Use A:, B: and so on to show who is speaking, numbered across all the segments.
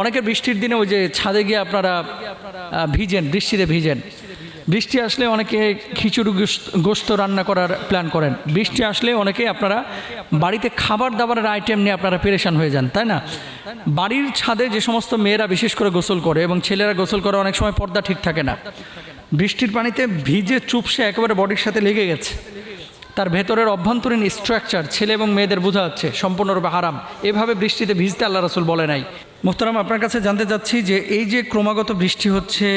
A: অনেকের বৃষ্টির দিনে ওই যে ছাদে গিয়ে আপনারা ভিজেন, বৃষ্টিতে ভিজেন। বৃষ্টি আসলে অনেকে খিচুড়ি গোস্ত রান্না করার প্ল্যান করেন। বৃষ্টি আসলে অনেকে আপনারা বাড়িতে খাবার দাবারের আইটেম নিয়ে আপনারা পেরেশান হয়ে যান, তাই না? বাড়ির ছাদে যে সমস্ত মেয়েরা বিশেষ করে গোসল করে এবং ছেলেরা গোসল করে অনেক সময় পর্দা ঠিক থাকে না। বৃষ্টির পানিতে ভিজে চুপসে একেবারে বডির সাথে লেগে গেছে। তার ভেতরের অভ্যন্তরীণ স্ট্রাকচার ছেলে এবং মেয়েদের বোঝা যাচ্ছে সম্পূর্ণরূপে হারাম। এভাবে বৃষ্টিতে ভিজতে আল্লাহ রসুল বলে নাই। মোহতারাম, আপনার কাছে জানতে চাচ্ছি যে এই যে ক্রমাগত বৃষ্টি হচ্ছে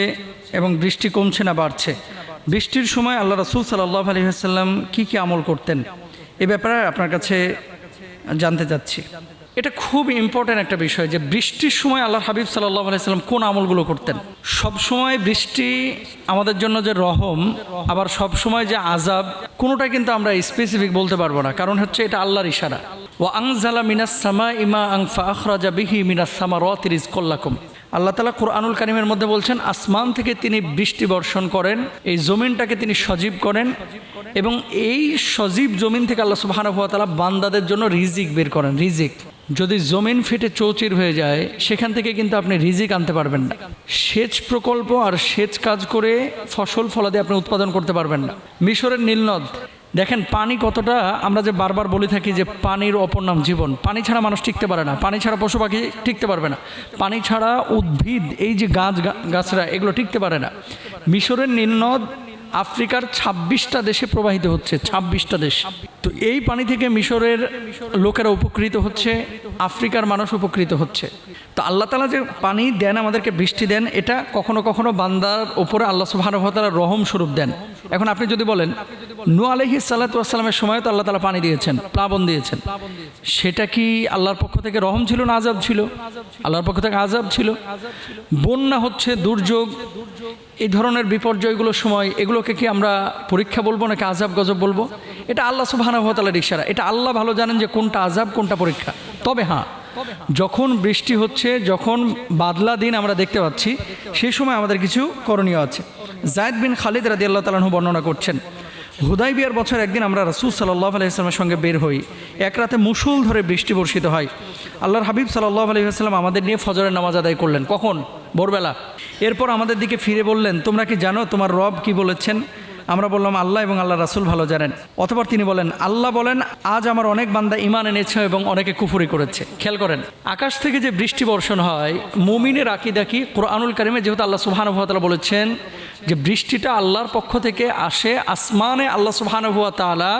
A: এবং বৃষ্টি কমছে না বাড়ছে, বৃষ্টির সময় আল্লাহ রসুল সাল্লাহ আলহিহাসাল্লাম কী কী আমল করতেন? এ ব্যাপারে আপনার কাছে জানতে চাচ্ছি। এটা খুব ইম্পর্ট্যান্ট একটা বিষয় যে বৃষ্টির সময় আল্লাহ হাবিব সাল্লাহ আলাইসাল্লাম কোন আমলগুলো করতেন। সব সময় বৃষ্টি আমাদের জন্য যে রহম, আবার সব সময় যে আজাব কোনোটা কিন্তু আমরা স্পেসিফিক বলতে পারব না। কারণ হচ্ছে এটা আল্লাহর ইশারা। ও আংজালা মিনাস সামা ইমা আং ফাখরাজা বিহি মিনাস সামা রতিরিজ কল্লাকুম আল্লাহ তালা কোরআনুল কারিমের মধ্যে বলছেন, আসমান থেকে তিনি বৃষ্টি বর্ষণ করেন, এই জমিনটাকে তিনি সজীব করেন এবং এই সজীব জমিন থেকে আল্লাহ সুবাহানুভাতালা বান্দাদের জন্য রিজিক বের করেন, রিজিক। যদি জমিন ফেটে চৌচির হয়ে যায়, সেখান থেকে কিন্তু আপনি রিজিক আনতে পারবেন না। সেচ প্রকল্প আর সেচ কাজ করে ফসল ফলাদি আপনি উৎপাদন করতে পারবেন না। মিশরের নীলনদ, দেখেন পানি কতটা, আমরা যে বারবার বলে থাকি যে পানির অপর নাম জীবন। পানি ছাড়া মানুষ টিকতে পারে না, পানি ছাড়া পশু পাখি টিকতে পারবে না। পানি ছাড়া উদ্ভিদ, এই যে গাছ গাছরা, এগুলো টিকতে পারে না। মিশরের নীলনদ আফ্রিকার ছাব্বিশটা দেশে প্রবাহিত হচ্ছে, ছাব্বিশটা দেশ। তো এই পানি থেকে মিশরের লোকেরা উপকৃত হচ্ছে, আফ্রিকার মানুষ উপকৃত হচ্ছে। তো আল্লাহ তালা যে পানি দেন, আমাদেরকে বৃষ্টি দেন, এটা কখনো কখনো বান্দার ওপরে আল্লাহ সুবাহানুভাতালা রহম স্বরূপ দেন। এখন আপনি যদি বলেন নু আলহি সাল্লাতামের সময় তো আল্লাহ তালা পানি দিয়েছেন, প্লাবন দিয়েছেন। সেটা কি আল্লাহর পক্ষ থেকে রহম ছিল না আজাব ছিল? আল্লাহর পক্ষ থেকে আজাব ছিল? বন্যা হচ্ছে, দুর্যোগ, এই ধরনের বিপর্যয়গুলোর সময় এগুলোকে কি আমরা পরীক্ষা বলব নাকি আজাব গজব বলব? এটা আল্লাহ সুবাহানুভাতালার ইশারা। এটা আল্লাহ ভালো জানেন যে কোনটা আজাব কোনটা পরীক্ষা। তবে হ্যাঁ যখন বৃষ্টি হচ্ছে, যখন বাদলা দিন আমরা দেখতে পাচ্ছি সেই সময় আমাদের কিছু করণীয় আছে। জায়দ বিন খালিদ রাদি আল্লাহ তালাহু বর্ণনা করছেন হুদাই বিয়ার বছর একদিন আমরা রাসুল সাল্লাহ আলাইসলামের সঙ্গে বের হই। এক রাতে মুসুল ধরে বৃষ্টি বর্ষিত হয়। আল্লাহর হাবিব সাল্লাহ আলহিহাস্লাম আমাদের নিয়ে ফজরের নামাজ আদায় করলেন। কখন? ভোরবেলা। এরপর আমাদের দিকে ফিরে বললেন, তোমরা কি জানো তোমার রব কি বলেছেন? আমরা বললাম, আল্লাহ এবং আল্লাহ রাসুল ভালো জানেন। অতপর তিনি বলেন, আল্লাহ বলেন, আজ আমার অনেক বান্দা ইমান এনেছে এবং অনেকে কুফুরি করেছে। খেয়াল করেন, আকাশ থেকে যে বৃষ্টি বর্ষণ হয়, মুমিনের আকিদা কি? কোরআনুল কারিমে যেহেতু আল্লাহ সুবাহানুভাতালা বলেছেন যে বৃষ্টিটা আল্লাহর পক্ষ থেকে আসে, আসমানে আল্লাহ সুবাহানুভুয়া তালা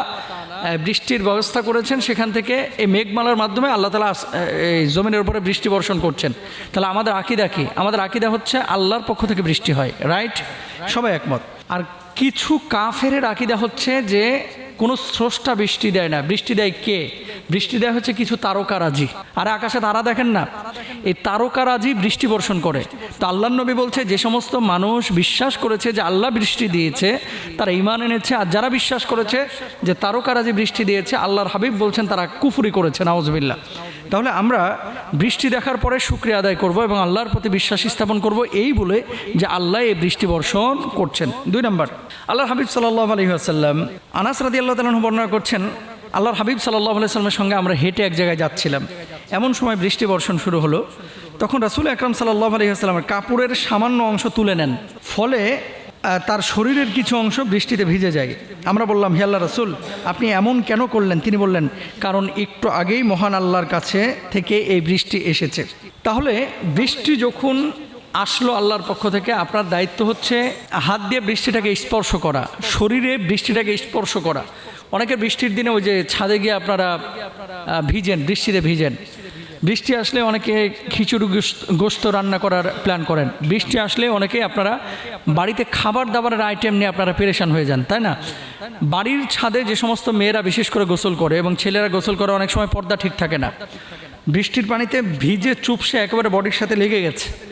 A: বৃষ্টির ব্যবস্থা করেছেন, সেখান থেকে এই মেঘমালার মাধ্যমে আল্লাহ তালা এই জমিনের উপরে বৃষ্টি বর্ষণ করছেন। তাহলে আমাদের আকিদা কি? আমাদের আকিদা হচ্ছে আল্লাহর পক্ষ থেকে বৃষ্টি হয়, রাইট? সবাই একমত। আর কিছু কাফেরের আকিদা হচ্ছে যে কোনো স্রষ্টা বৃষ্টি দেয় না। বৃষ্টি দেয় কে? বৃষ্টি দেয় হচ্ছে কিছু তারকারাজি। আর আকাশে তারা দেখেন না? এই তারকারাজি বৃষ্টি বর্ষণ করে। তো আল্লাহ নবী বলছে, যে সমস্ত মানুষ বিশ্বাস করেছে যে আল্লাহ বৃষ্টি দিয়েছে, তারা ইমান এনেছে। আর যারা বিশ্বাস করেছে যে তারকারাজি বৃষ্টি দিয়েছে, আল্লাহর হাবিব বলছেন তারা কুফুরি করেছে নওয়াজবিল্লা তাহলে আমরা বৃষ্টি দেখার পরে শুক্রিয়া আদায় করব এবং আল্লাহর প্রতি বিশ্বাস স্থাপন করব এই বলে যে আল্লাহ এই বৃষ্টি বর্ষণ করছেন। দুই নম্বর। আল্লাহর হাবিব সাল্লাহ আলহিহাসাল্লাম আনাস রাদি আল্লাহ তালন বর্ণনা করছেন, আল্লাহর হাবিব সাল্লাহ আলাইস্লামের সঙ্গে আমরা হেঁটে এক জায়গায় যাচ্ছিলাম। এমন সময় বৃষ্টি বর্ষণ শুরু হলো। তখন রাসুল আকরাম সাল্লাহ আলহিহাস্লামের কাপড়ের সামান্য অংশ তুলে নেন। ফলে তার শরীরের কিছু অংশ বৃষ্টিতে ভিজে যায়। আমরা বললাম, হে আল্লাহ রসুল, আপনি এমন কেন করলেন? তিনি বললেন, কারণ একটু আগেই মহান আল্লাহর কাছে থেকে এই বৃষ্টি এসেছে। তাহলে বৃষ্টি যখন আসলো আল্লাহর পক্ষ থেকে, আপনার দায়িত্ব হচ্ছে হাত দিয়ে বৃষ্টিটাকে স্পর্শ করা, শরীরে বৃষ্টিটাকে স্পর্শ করা। অনেকে বৃষ্টির দিনে ওই যে ছাদে গিয়ে আপনারা ভিজেন, বৃষ্টিতে ভিজেন। বৃষ্টি আসলে অনেকে খিচুড়ি গোস্ত- রান্না করার প্ল্যান করেন। বৃষ্টি আসলে অনেকে আপনারা বাড়িতে খাবার দাবারের আইটেম নিয়ে আপনারা পেরেশান হয়ে যান, তাই না? বাড়ির ছাদে যে সমস্ত মেয়েরা বিশেষ করে গোসল করে এবং ছেলেরা গোসল করে অনেক সময় পর্দা ঠিক থাকে না। বৃষ্টির পানিতে ভিজে চুপসে একেবারে বডির সাথে লেগে গেছে।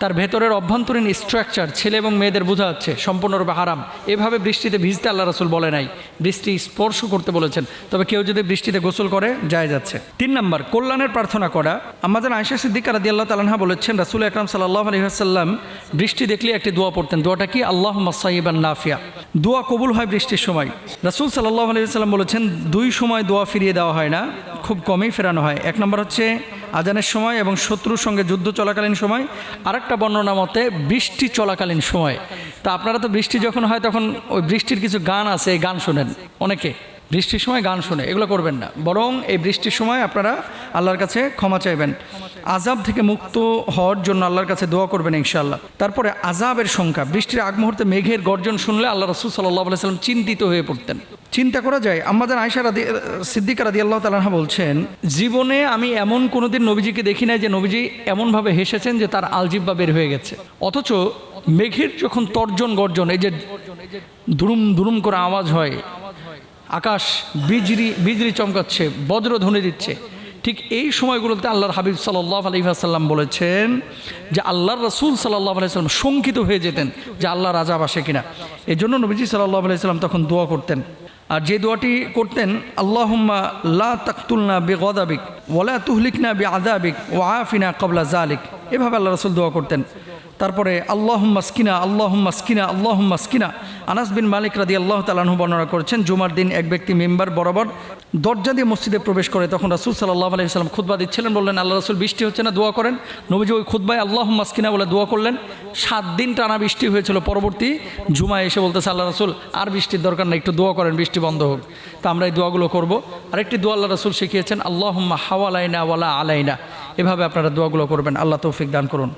A: তার ভেতরের অভ্যন্তরীণ স্ট্রাকচার ছেলে এবং মেয়েদের বোঝা যাচ্ছে, সম্পূর্ণরূপে হারাম। এভাবে বৃষ্টিতে ভিজতে আল্লাহ রসুল বলে নাই। বৃষ্টি স্পর্শ করতে বলেছেন। তবে কেউ যদি বৃষ্টিতে গোসল করে, যায় যাচ্ছে। তিন নম্বর, কল্যাণের প্রার্থনা করা। আমাদের আয়সা সিদ্দিকা রাদি আল্লাহ তালাহা বলেছেন, রাসুল আকরাম সাল্লাহ আলহিহাসাল্লাম বৃষ্টি দেখলে একটি দোয়া পড়তেন। দোয়াটা কি? আল্লাহ মাসাইবান নাফিয়া। দোয়া কবুল হয় বৃষ্টির সময়। রাসুল সাল্লাহ আলহিহাল্লাম বলেছেন, দুই সময় দোয়া ফিরিয়ে দেওয়া হয় না, খুব কমই ফেরানো হয়। এক নম্বর হচ্ছে আজানের সময় এবং শত্রুর সঙ্গে যুদ্ধ চলাকালীন সময়। আরেকটা বর্ণনা মতে, বৃষ্টি চলাকালীন সময়। তা আপনারা তো বৃষ্টি যখন হয় তখন ওই বৃষ্টির কিছু গান আছে, এই গান শোনেন অনেকে। বৃষ্টির সময় গান শুনে, এগুলো করবেন না। বরং এই বৃষ্টির সময় আপনারা আল্লাহর কাছে ক্ষমা চাইবেন। আজাব থেকে মুক্ত হওয়ার জন্য আল্লাহর কাছে দোয়া করবেন ইনশাআল্লাহ। তারপরে আজাবের সংখ্যা, বৃষ্টির আগ মুহূর্তে মেঘের গর্জন শুনলে আল্লাহ রসুল সাল্লাহ সাল্লাম চিন্তিত হয়ে পড়তেন। চিন্তা করা যায় আমাদের আয়সা রাদি, সিদ্দিকা রাদি আল্লাহ তালাহা বলছেন, জীবনে আমি এমন কোনোদিন নবীজিকে দেখি নাই যে নবীজি এমনভাবে হেসেছেন যে তার আলজিব্বা বের হয়ে গেছে। অথচ মেঘের যখন তর্জন গর্জন, এই যে দুরুম দুরুম করে আওয়াজ হয়, আকাশ বিজরি বিজরি চমকাচ্ছে বজ্র বজ্রধ্বনি দিচ্ছে ঠিক এই সময়গুলোতে আল্লাহর হাবিব সাল্লাহ আলহিহাসাল্লাম বলেছেন যে আল্লাহর রসুল সাল্লাহ আলাইসাল্লাম শঙ্কিত হয়ে যেতেন যে আল্লাহ রাজা আসে কিনা। এই জন্য নবীজি সাল্লাহ আলাইসাল্লাম তখন দোয়া করতেন। আর যে দোয়াটি করতেন, আল্লাহম্মা লা তাকতুলনা বে গদাবিক তুহলিক তুহলিকনা বে আদাবিক ও আফিনা কবলা জালিক এভাবে আল্লাহ রসুল দোয়া করতেন। তারপরে আল্লাহ মাস্কিনা আল্লাহ মাস্কিনা আল্লাহ মাস্কিনা আনাস বিন মালিক রাদি আল্লাহ তালাহু বর্ণনা করেছেন, জুমার দিন এক ব্যক্তি মেম্বার বরাবর দরজা দিয়ে মসজিদে প্রবেশ করে, তখন রাসুল সাল্লাহ আলাইহি সাল্লাম খুদ্া দিচ্ছিলেন, বললেন, আল্লাহ রসুল, বৃষ্টি হচ্ছে না, দোয়া করেন। নবীজি ওই খুদ্বায় আল্লাহ মাস্কিনা বলে দোয়া করলেন। সাত দিন টানা বৃষ্টি হয়েছিল, পরবর্তী জুমায় এসে বলতেছে, আল্লাহ রসুল, আর বৃষ্টির দরকার না একটু দোয়া করেন, বৃষ্টি বন্ধ হোক। তা আমরা এই দোয়াগুলো করব। আরেকটি দোয়া আল্লাহ রসুল শিখিয়েছেন আল্লাহ হাওয়ালাইনা ওয়ালা আলাইনা। এভাবে আপনারা দোয়াগুলো করবেন, আল্লাহ তৌফিক দান করুন।